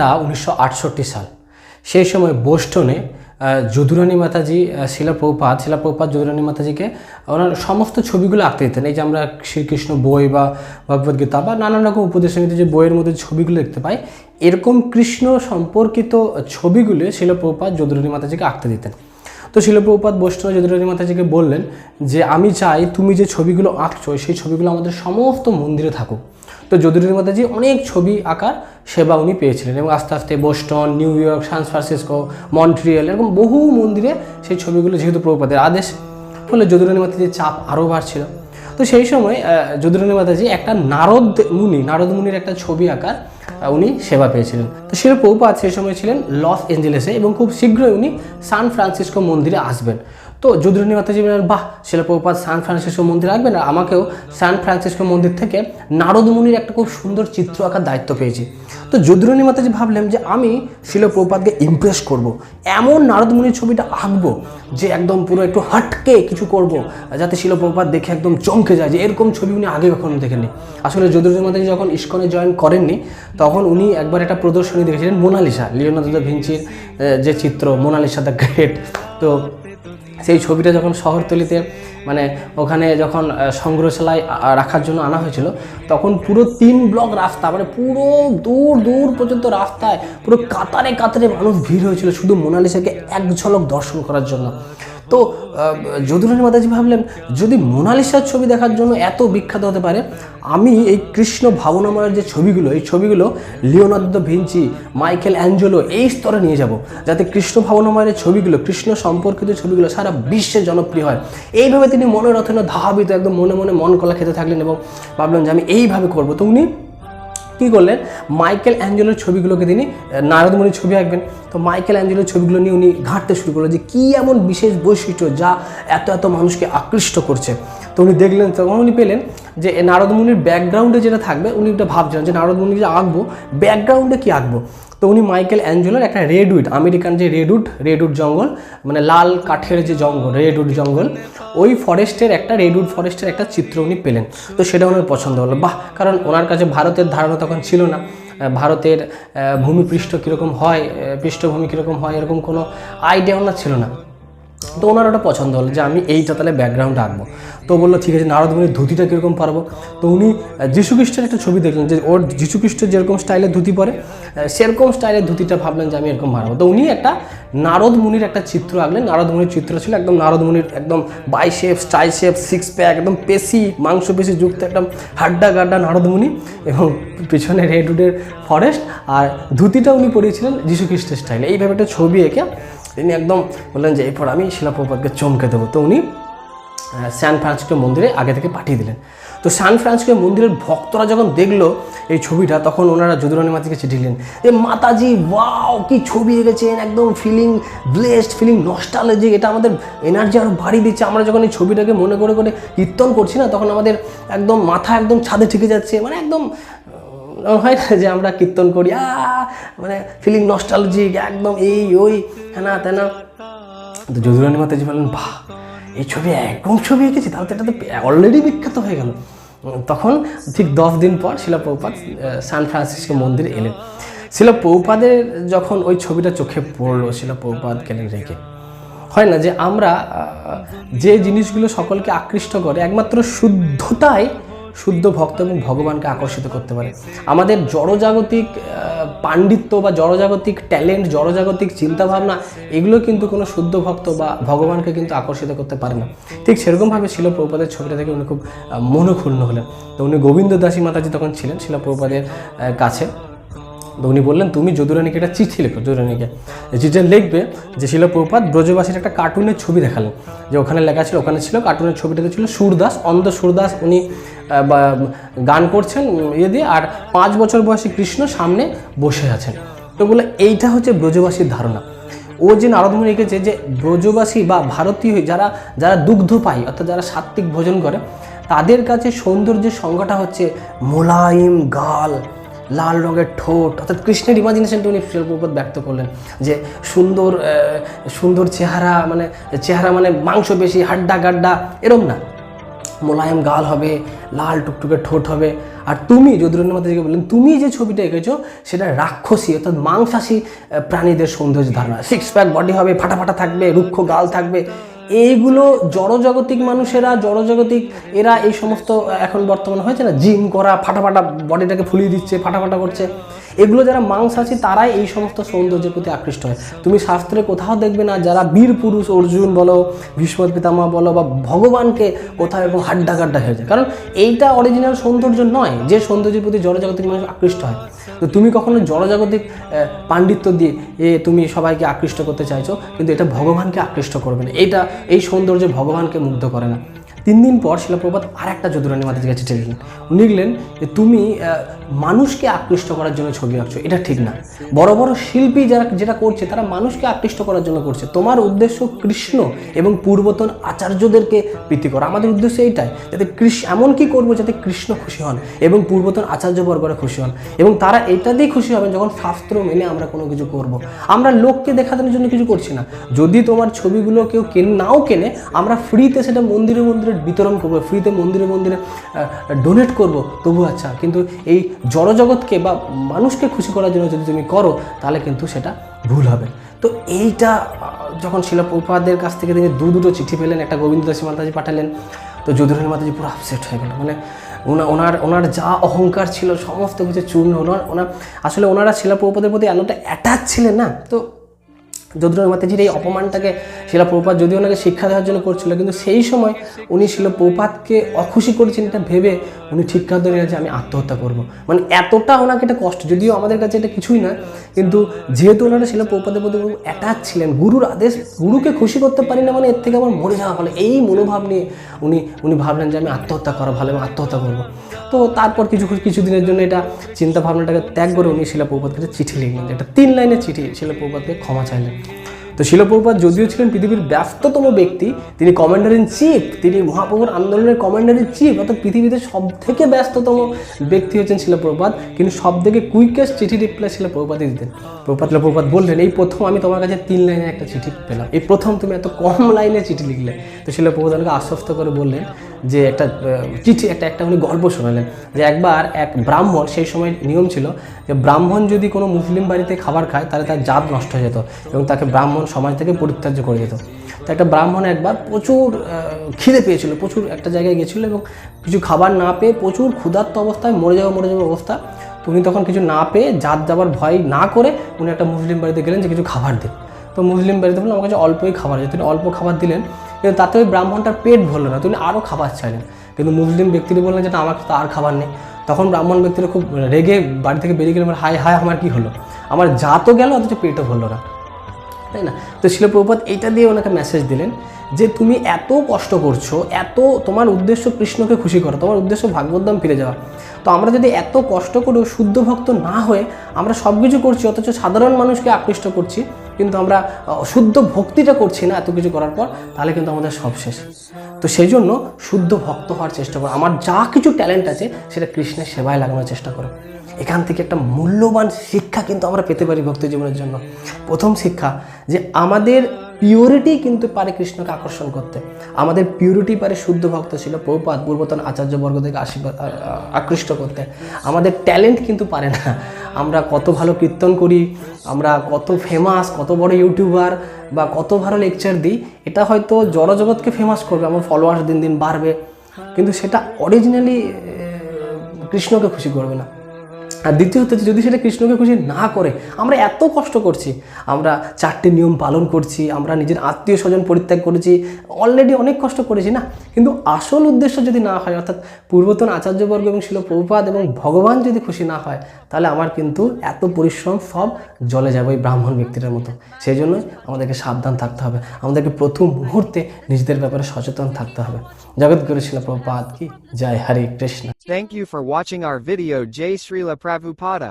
টা উনিশশো সাল। সেই সময় বোস্টনে যদুরানী মাতাজি শিলা প্রপাত শিলা প্রপাত যদুরানী মাতাজিকে ওনার সমস্ত ছবিগুলো আঁকতে দিতেন। এই যে আমরা শ্রীকৃষ্ণ বই বা ভগবদ্গীতা বা নানান রকম উপদেশ যে বইয়ের মধ্যে ছবিগুলো দেখতে পাই, এরকম কৃষ্ণ সম্পর্কিত ছবিগুলো শিলা প্রপাত যদুরানী মাতাজিকে আঁকতে দিতেন। তো শিলপ্রপাত বৈষ্ণব যদুরানী মাতাজিকে বললেন যে, আমি চাই তুমি যে ছবিগুলো আঁকছো, সেই ছবিগুলো আমাদের সমস্ত মন্দিরে থাকুক। তো যদুরানী মাতাজি অনেক ছবি আঁকার সেবা উনি পেয়েছিলেন এবং আস্তে আস্তে Boston, New York, San Francisco, Montreal এরকম বহু মন্দিরে সেই ছবিগুলো যেহেতু প্রভুপাদের আদেশ, ফলে যদুরানী মাতাজির চাপ আরও বাড়ছিল। তো সেই সময় যদুরানী মাতাজি একটা নারদ মুনি, নারদ মুনির একটা ছবি আঁকার উনি সেবা পেয়েছিলেন। তো শিল প্রভুপাত সেই সময় ছিলেন লস এঞ্জেলেসে এবং খুব শীঘ্রই উনি সান ফ্রান্সিসকো মন্দিরে আসবেন। তো যদুরানী মাতাজি বললেন বাহ শিলপ্রপাত সান ফ্রান্সিসকো মন্দিরে আসবেন আর আমাকেও সান ফ্রান্সিসকো মন্দির থেকে নারদ মুনির একটা খুব সুন্দর চিত্র আঁকার দায়িত্ব পেয়েছি। তো যদুরানী মাতাজি, ভাবলেন যে আমি শিল প্রভুপাতকে ইমপ্রেস করব। এমন নারদ মুনির ছবিটা আঁকবো যে একদম পুরো একটু হাটকে কিছু করব, যাতে শিলপ্রপাত দেখে একদম চমকে যায়। যে এরকম ছবি উনি আগে কখনো দেখেননি। আসলে যদুরানী মাতাজি, যখন ইস্কনে জয়েন করেননি, তখন উনি একবার একটা প্রদর্শনী দেখেছিলেন মোনালিসা, লিওনার্দো ভিঞ্চির যে চিত্র, মোনালিসা দ্য গ্রেট। তো সেই ছবিটা যখন শহরতলিতে মানে ওখানে যখন সংগ্রহশালায় রাখার জন্য আনা হয়েছিল, তখন পুরো তিন ব্লক রাস্তা মানে পুরো দূর দূর পর্যন্ত রাস্তায় পুরো কাতারে কাতারে মানুষ ভিড় হয়েছিল শুধু মোনালিসাকে এক ঝলক দর্শন করার জন্য। তো যদুরানী মাতাজি ভাবলেন, যদি মোনালিসার ছবি দেখার জন্য এত বিখ্যাত হতে পারে, আমি এই কৃষ্ণ ভাবনাময়ের যে ছবিগুলো, এই ছবিগুলো লিওনার্দো ভিঞ্চি, মাইকেল অ্যাঞ্জেলো এই স্তরে নিয়ে যাব, যাতে কৃষ্ণ ভাবনাময়ের ছবিগুলো, কৃষ্ণ সম্পর্কিত ছবিগুলো সারা বিশ্বে জনপ্রিয় হয়। এইভাবে তিনি মনের রথনে ধাবিত, একদম মনে মনে মন কলা খেতে থাকলেন এবং ভাবলেন যে আমি এইভাবে করব। তো উনি কী করলেন? মাইকেল অ্যাঞ্জেলোর ছবিগুলোকে তিনি নারদমণির ছবি আঁকবেন। তো মাইকেল অ্যাঞ্জেলোর ছবিগুলো নিয়ে উনি ঘাঁটতে শুরু করলেন যে কী এমন বিশেষ বৈশিষ্ট্য যা এত এত মানুষকে আকৃষ্ট করছে। তো উনি দেখলেন, তখন উনি পেলেন যে এ নারদমণির ব্যাকগ্রাউন্ডে যেটা থাকবে, উনি একটা ভাবছিলেন যে নারদমণি যে আঁকবো ব্যাকগ্রাউন্ডে কী আঁকবো? তো উনি মাইকেল অ্যাঞ্জেলোর একটা রেডউড আমেরিকান যে রেডউড রেডউড জঙ্গল মানে লাল কাঠের যে জঙ্গল রেডউড জঙ্গল, ওই ফরেস্টের একটা রেডউড ফরেস্টের একটা চিত্র উনি পেলেন। তো সেটা ওনার পছন্দ হলো। বাহ, কারণ ওনার কাছে ভারতের ধারণা তখন ছিল না। ভারতের ভূমিপৃষ্ঠ কীরকম হয় পৃষ্ঠভূমি কীরকম হয়, এরকম কোনো আইডিয়া ওনার ছিল না। তো ওনার ওটা পছন্দ হলো যে আমি এইটা তাহলে ব্যাকগ্রাউন্ড আঁকবো। তো বলল, ঠিক আছে নারদমণির ধুতিটা কীরকম পারব? তো উনি যীশুখ্রিস্টের একটা ছবি দেখলেন যে ওর যীশুখ্রিস্ট যেরকম স্টাইলের ধুতি পরে সেরকম স্টাইলের ধুতিটা ভাবলেন যে আমি এরকম মারবো তো উনি একটা নারদ মুনির একটা চিত্র আঁকলেন। নারদ মুনির চিত্র ছিল একদম নারদ মুনির একদম by shape, style shape six pack একদম পেশি, মাংস পেশি যুক্ত একদম হাড্ডা গাড্ডা নারদ মুনি এবং পেছনে রেডউডের ফরেস্ট আর ধুতিটা উনি পরিয়েছিলেন যীশুখ্রিস্টের স্টাইলে এইভাবে একটা ছবি এঁকে তিনি একদম বললেন যে, এরপর আমি শিলাপ্রপাতকে চমকে দেবো। তো উনি স্যান ফ্রান্সিসকো মন্দিরে আগে থেকে পাঠিয়ে দিলেন। তো সান ফ্রান্সিসকো মন্দিরের ভক্তরা যখন দেখল এই ছবিটা, তখন ওনারা যদুরানী মাতাকে চিঠি দিলেন। যে মাতাজি, ওয়াও, কি ছবি এঁকেছেন, একদম ফিলিং ব্লেসড ফিলিং নস্টালজি এটা আমাদের এনার্জি আরও বাড়িয়ে দিচ্ছে। আমরা যখন এই ছবিটাকে মনে করে করে কীর্তন করছি না, তখন আমাদের একদম মাথা একদম ছাদে ঠেকে যাচ্ছে। মানে একদম হয় না যে আমরা কীর্তন করি মানে ফিলিং নস্টালজিক একদম এই, ওই হ্যানা তেনা তো যদুরানী মাতাজি বললেন, বাহ, এই ছবি একদম ছবি এঁকেছি, তাহলে তো এটা তো অলরেডি বিখ্যাত হয়ে গেল। তখন ঠিক দশ দিন পর শিলা প্রভুপাত সান ফ্রান্সিসকো মন্দিরে এলেন। শিলা প্রভুপাদের যখন ওই ছবিটা চোখে পড়ল, শিলা প্রভুপাত গেলেন রেখে হয় না যে আমরা যে জিনিসগুলো সকলকে আকৃষ্ট করে, একমাত্র শুদ্ধতাই শুদ্ধ ভক্ত এবং ভগবানকে আকর্ষিত করতে পারে। আমাদের জড়জাগতিক পাণ্ডিত্য বা জড়জাগতিক ট্যালেন্ট, জড়জাগতিক চিন্তাভাবনা, এগুলো কিন্তু কোনো শুদ্ধ ভক্ত বা ভগবানকে কিন্তু আকর্ষিত করতে পারে না। ঠিক সেরকমভাবে শিল প্রভুপাদের ছবিটা থেকে উনি খুব মনোক্ষুণ্ণ হলেন। তো উনি গোবিন্দ দাসী মাতাজি তখন ছিলেন শিল প্রভুপাদের কাছে। তো উনি বললেন, তুমি যদুরানীকে একটা চিঠি লেখো, যদুরানীকে। চিঠিটা লিখবে যে শিল প্রভুপাত ব্রজবাসীর একটা কার্টুনের ছবি দেখালেন। যে ওখানে লেখা ছিল, ওখানে ছিল কার্টুনের ছবিটাতে ছিল সুরদাস, অন্ধ সুরদাস। উনি গান করছেন ইয়ে দিয়ে, আর পাঁচ বছর বয়সী কৃষ্ণ সামনে বসে আছেন। তো বলে, এইটা হচ্ছে ব্রজবাসীর ধারণা। ও যে নারদমণি রেখেছে যে ব্রজবাসী বা ভারতীয় যারা যারা দুগ্ধ পায়, অর্থাৎ যারা সাত্ত্বিক ভোজন করে, তাদের কাছে সৌন্দর্যের সংজ্ঞাটা হচ্ছে মোলায়েম গাল, লাল রঙের ঠোঁট। অর্থাৎ কৃষ্ণের ইমাজিনেশনটা উনি শিল্পপদ ব্যক্ত করলেন যে সুন্দর সুন্দর চেহারা মানে চেহারা মানে মাংস বেশি হাড্ডা গাড্ডা, এরম না। মোলায়েম গাল হবে, লাল টুকটুকে ঠোঁট হবে। আর তুমি যদুরণ্য মাতাজিকে বললেন, তুমি যে ছবিটা এঁকেছো, সেটা রাক্ষসী, অর্থাৎ মাংসাশী প্রাণীদের সৌন্দর্য ধারণা। সিক্স প্যাক বডি হবে ফাটা ফাটা থাকবে, রুক্ষ গাল থাকবে। এইগুলো জড়জাগতিক মানুষেরা, জড়জাগতিক, এরা এই সমস্ত এখন বর্তমানে হয়েছে না, জিম করা ফাটা ফাটা বডিটাকে ফুলিয়ে দিচ্ছে ফাটা ফাটা করছে। এগুলো যারা মাংসাশী তারাই এই সমস্ত সৌন্দর্যের প্রতি আকৃষ্ট হয়। তুমি শাস্ত্রে কোথাও দেখবে না, যারা বীর পুরুষ অর্জুন বলো ভীষ্ম পিতামা বলো, বা ভগবানকে কোথাও এরকম হাড্ডা কাড্ডা হয়েছে কারণ এইটা অরিজিনাল সৌন্দর্য নয়, যে সৌন্দর্যের প্রতি জড়জাগতিক মানুষ আকৃষ্ট হয়। তো তুমি কখনো জড়জাগতিক পাণ্ডিত্য দিয়ে, এ, তুমি সবাইকে আকৃষ্ট করতে চাইছো, কিন্তু এটা ভগবানকে আকৃষ্ট করবে না। এটা এই সৌন্দর্য ভগবানকে মুগ্ধ করে না। তিন দিন পর শিলাপ্রপাত আর একটা যদুরানী মাতাজির কাছে চিঠি উনি লিখলেন যে, তুমি মানুষকে আকৃষ্ট করার জন্য ছবি আঁকছো। এটা ঠিক না। বড় বড় শিল্পী যারা, যেটা করছে, তারা মানুষকে আকৃষ্ট করার জন্য করছে। তোমার উদ্দেশ্য কৃষ্ণ এবং পূর্বতন আচার্যদেরকে প্রীতি করা। আমাদের উদ্দেশ্য এইটাই, যাতে কৃষ্ণ এমন কি করব যাতে কৃষ্ণ খুশি হন এবং পূর্বতন আচার্যবর্গরা খুশি হন। এবং তারা এটা দিয়ে খুশি হবেন যখন শাস্ত্র মেনে আমরা কোনো কিছু করব। আমরা লোককে দেখানোর জন্য কিছু করছি না। যদি তোমার ছবিগুলো কেউ কেন, নাও কেনে, আমরা ফ্রিতে সেটা মন্দিরে মন্দিরে বিতরণ করব ফ্রিতে মন্দিরে মন্দিরে ডোনেট করব, তবু আচ্ছা কিন্তু এই জড়জগৎকে বা মানুষকে খুশি করার জন্য যদি তুমি করো, তাহলে কিন্তু সেটা ভুল হবে। তো এইটা যখন শিলপ্রপাদের কাছ থেকে তিনি দু দুটো চিঠি পেলেন, একটা গোবিন্দ দাসী মাতাজি পাঠালেন, তো যদুরানী মাতাজি পুরো আপসেট হয়ে গেল। মানে ওনা ওনার ওনার যা অহংকার ছিল, সমস্ত কিছু চূর্ণ ওনার ওনার আসলে ওনারা শিলাপ্রপাদের প্রতি এতটা অ্যাটাচ ছিলেন না, তো মাতাজির এই অপমানটাকে শিলা প্রপাত যদিও ওনাকে শিক্ষা দেওয়ার জন্য করছিল, কিন্তু সেই সময় উনি শিল প্রপাতকে অখুশি করেছেন এটা ভেবে উনি ঠিক কাজ ধরে যে আমি আত্মহত্যা করব। মানে এতটা ওনাকে এটা কষ্ট, যদিও আমাদের কাছে এটা কিছুই না, কিন্তু যেহেতু ওনারা শিল প্রপাতের প্রতি অ্যাটাচ ছিলেন, গুরুর আদেশ, গুরুকে খুশি করতে পারি না মানে এর থেকে আমার মরে যাওয়া ভালো, এই মনোভাব নিয়ে উনি উনি ভাবলেন যে আমি আত্মহত্যা করা ভালো, আমি আত্মহত্যা করব। তো তারপর কিছু কিছু দিনের জন্য এটা চিন্তা ভাবনাটাকে ত্যাগ করে উনি শিলা প্রপাতকে চিঠি লিখলেন যেটা তিন লাইনের চিঠি শিলা প্রপাতকে ক্ষমা চাইলেন। তো শিলপ্রপাত যদিও ছিলেন পৃথিবীর ব্যস্ততম ব্যক্তি, তিনি কমান্ডার ইন চিফ তিনি মহাপ্রভুর আন্দোলনের কমান্ডার ইন চিফ অর্থাৎ পৃথিবীতে সব থেকে ব্যস্ততম ব্যক্তি হচ্ছেন শিলপ্রপাত, কিন্তু সব থেকে কুইকেস্ট চিঠি রিপ্লাই শিলপ্রপাতই দিতেন। প্রপাত প্রপাত বললেন, এই প্রথম আমি তোমার কাছে তিন লাইনে একটা চিঠি পেলাম। এই প্রথম তুমি এত কম লাইনে চিঠি লিখলে। তো শিলপ্রপাত আমাকে আশ্বস্ত করে বললেন যে একটা চিঠি, একটা একটা উনি গল্প শোনালেন যে একবার এক ব্রাহ্মণ, সেই সময় নিয়ম ছিল যে ব্রাহ্মণ যদি কোনো মুসলিম বাড়িতে খাবার খায়, তাহলে তার জাত নষ্ট হয়ে যেত এবং তাকে ব্রাহ্মণ সমাজ থেকে পরিত্যাজ্য করে যেত। তো একটা ব্রাহ্মণ একবার প্রচুর খিদে পেয়েছিল, প্রচুর একটা জায়গায় গেছিল এবং কিছু খাবার না পেয়ে প্রচুর ক্ষুধার্ত অবস্থায় মরে যাওয়া, মরে যাওয়ার অবস্থা। তো উনি তখন কিছু না পেয়ে জাত যাবার ভয় না করে উনি একটা মুসলিম বাড়িতে গেলেন যে কিছু খাবার দিন তো মুসলিম বাড়িতে বললেন, আমার কাছে অল্পই খাবার আছে। তিনি অল্প খাবার দিলেন। কিন্তু তাতে ওই ব্রাহ্মণটার পেট ভরলো না তিনি আরও খাবার চাইলেন কিন্তু মুসলিম ব্যক্তিটি বললেন যে, না, আমার তো আর খাবার নেই। তখন ব্রাহ্মণ ব্যক্তিরা খুব রেগে বাড়ি থেকে বেরিয়ে গেলেন হায় হায়, আমার কি হলো? আমার যা তো গেল, অথচ পেটও ভরলো না। তাই না? তো শিলপ্রপাত এইটা দিয়ে ওনাকে মেসেজ দিলেন যে, তুমি এত কষ্ট করছ, এত তোমার উদ্দেশ্য কৃষ্ণকে খুশি করা, তোমার উদ্দেশ্য ভাগবত ফিরে যাওয়া। তো আমরা যদি এত কষ্ট করেও শুদ্ধ ভক্ত না হয়ে আমরা সব কিছু করছি, অথচ সাধারণ মানুষকে আকৃষ্ট করছি কিন্তু আমরা শুদ্ধ ভক্তিটা করছি না এত কিছু করার পর, তাহলে কিন্তু আমাদের সব শেষ। তো সেই জন্য শুদ্ধ ভক্ত হওয়ার চেষ্টা করো। আমার যা কিছু ট্যালেন্ট আছে, সেটা কৃষ্ণের সেবায় লাগানোর চেষ্টা করো। এখান থেকে একটা মূল্যবান শিক্ষা কিন্তু আমরা পেতে পারি ভক্ত জীবনের জন্য। প্রথম শিক্ষা যে আমাদের পিওরিটি কিন্তু পারে কৃষ্ণকে আকর্ষণ করতে। আমাদের পিউরিটি পারে শুদ্ধ ভক্ত ছিল প্রপাত পূর্বতন আচার্যবর্গ থেকে আশীর্বাদ আকৃষ্ট করতে। আমাদের ট্যালেন্ট কিন্তু পারে না। আমরা কত ভালো কীর্তন করি, আমরা কত ফেমাস কত বড় ইউটিউবার বা কত ভালো লেকচার দিই, এটা হয়তো জড়জগৎকে ফেমাস করবে, আমার ফলোয়ার্স দিন দিন বাড়বে। কিন্তু সেটা অরিজিনালি কৃষ্ণকে খুশি করবে না। আর দ্বিতীয়ত যদি সেটা কৃষ্ণকে খুশি না করে, আমরা এত কষ্ট করছি, আমরা চারটে নিয়ম পালন করছি, আমরা নিজের আত্মীয় স্বজন পরিত্যাগ করেছি অলরেডি অনেক কষ্ট করেছি না? কিন্তু আসল উদ্দেশ্য যদি না হয়, অর্থাৎ পূর্বতন আচার্যবর্গ এবং শিল প্রভুপাদ এবং ভগবান যদি খুশি না হয়, তাহলে আমার কিন্তু এত পরিশ্রম সব জলে যাবে ওই ব্রাহ্মণ ব্যক্তিটার মতো। সেই জন্যই আমাদেরকে সাবধান থাকতে হবে। আমাদেরকে প্রথম মুহূর্তে নিজেদের ব্যাপারে সচেতন থাকতে হবে। जगत गुरु शिला प्रभुपाद की जय Hare Krishna. Thank you for watching our video जय श्रीला प्रभुपाद